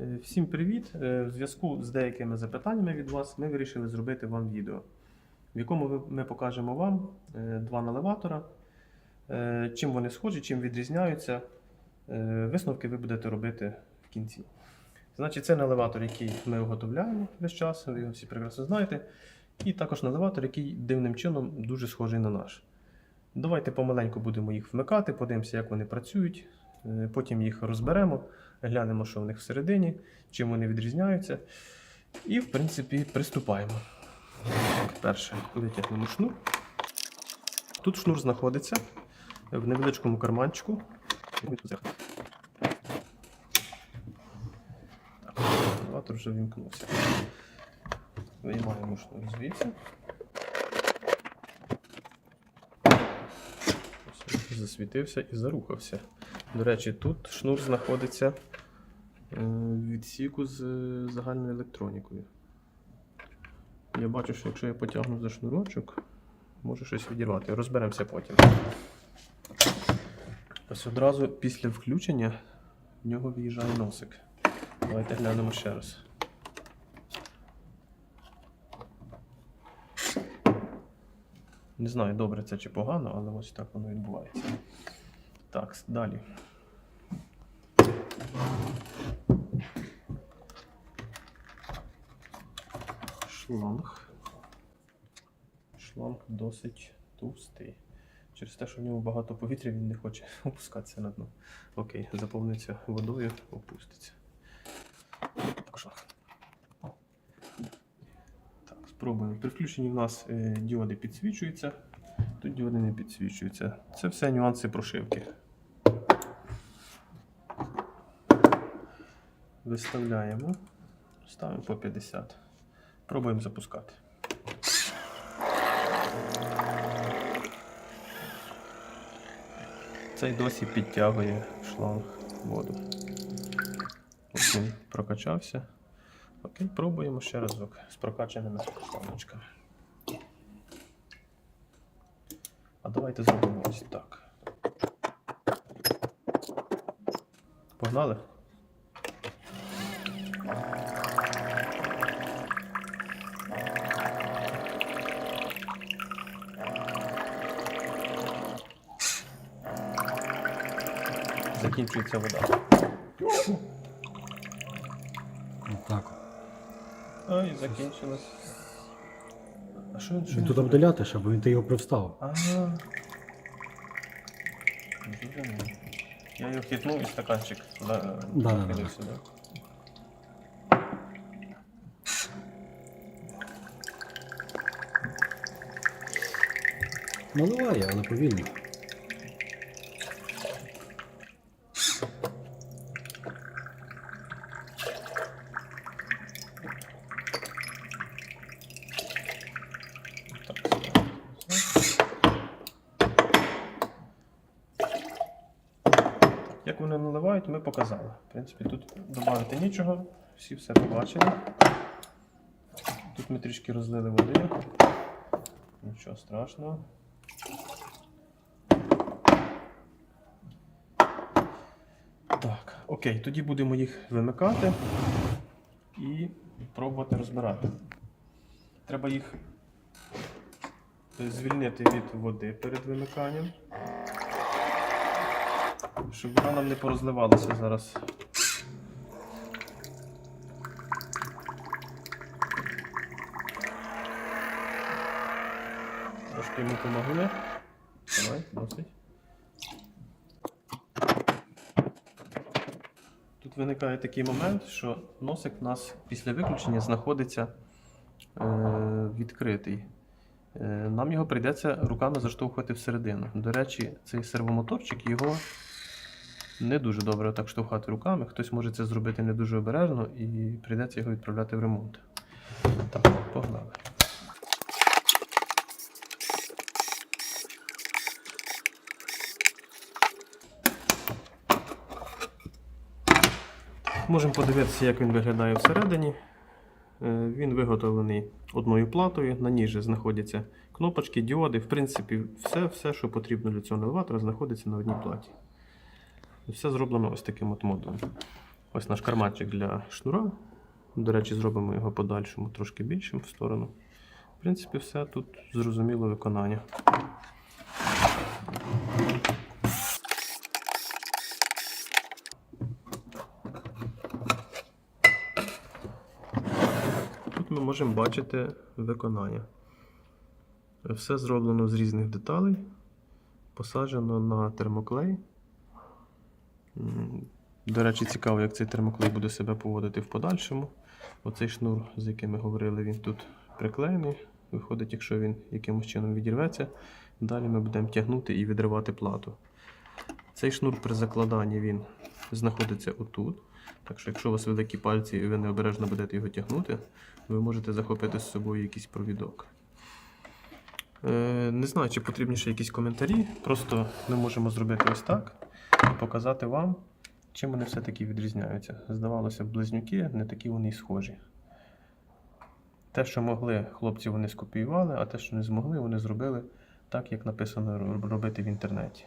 Е, Всім привіт! Е, В зв'язку з деякими запитаннями від вас ми вирішили зробити вам відео, в якому ми покажемо вам е, два наливатора, е, чим вони схожі, чим відрізняються. Висновки ви будете робити в кінці. Значить, це наливатор, який ми виготовляємо весь час, ви його всі прекрасно знаєте. І також наливатор, який дивним чином дуже схожий на наш. Давайте помаленьку будемо їх вмикати, подивимося, як вони працюють. Потім їх розберемо, глянемо, що в них всередині, чим вони відрізняються. І, в принципі, приступаємо. Так, перше, витягнемо шнур. Тут шнур знаходиться в невеличкому карманчику. Елеватор вже вімкнувся. Виймаємо шнур звідси. Засвітився і зарухався. До речі, тут шнур знаходиться е, в відсіку з е, загальною електронікою. Я бачу, що якщо я потягну за шнурочок, може щось відірвати. Розберемося потім. Ось одразу після включення в нього виїжджає носик. Давайте глянемо ще раз. Не знаю, добре це чи погано, але ось так воно відбувається. Так, далі. Шланг. Шланг досить товстий. Через те, що в ньому багато повітря, він не хоче опускатися на дно. Окей, заповниться водою, опуститься. Так, спробуємо. При включенні в нас е, діоди підсвічуються, діоди не підсвічуються. Це все нюанси прошивки. Виставляємо, ставимо по 50. Пробуємо запускати. Цей досі підтягує шланг воду. Ось він прокачався. Окей, пробуємо ще разок з прокачаними шлангочками. А давайте зробимо ось так. Погнали? Закінчується вода. Так. Ай, закінчилось. А що, що Він тут обдаляти, бо він ти його привстав. Ага. Я його хитнув і стаканчик да, Да, да, да. накидав сюди. Наливає, але повільно. Як вони наливають, ми показали. В принципі, тут додати нічого, всі все побачили. Тут ми трішки розлили води. Нічого страшного. Так, окей, тоді будемо їх вимикати і пробувати розбирати. Треба їх звільнити від води перед вимиканням. Щоб вона нам не порозливалася зараз. Трошки йому помогли. Давай, досить. Тут виникає такий момент, що носик у нас після виключення знаходиться е, відкритий. Е, Нам його прийдеться руками заштовхувати всередину. До речі, цей сервомоторчик його не дуже добре так штовхати руками. Хтось може це зробити не дуже обережно і прийдеться його відправляти в ремонт. Так, погнали. Можемо подивитися, як він виглядає всередині. Е, Він виготовлений одною платою. На ній же знаходяться кнопочки, діоди. В принципі, все, все, що потрібно для цього елеватора, знаходиться на одній платі. Все зроблено ось таким от модулем. Ось наш карманчик для шнура. До речі, зробимо його подальшому трошки більшим в сторону. В принципі, все тут зрозуміло виконання. Тут ми можемо бачити виконання. Все зроблено з різних деталей, посаджено на термоклей. До речі, цікаво, як цей термоклей буде себе поводити в подальшому. Оцей шнур, з яким ми говорили, він тут приклеєний. Виходить, якщо він якимось чином відірветься, далі ми будемо тягнути і відривати плату. Цей шнур при закладанні він знаходиться отут. Так що, якщо у вас великі пальці і ви необережно будете його тягнути, ви можете захопити з собою якийсь провідок. Е, не знаю, чи потрібні ще якісь коментарі. Просто ми можемо зробити ось так показати вам, чим вони все-таки відрізняються. Здавалося близнюки не такі вони й схожі. Те, що могли, хлопці вони скопіювали, а те, що не змогли, вони зробили так, як написано робити в інтернеті.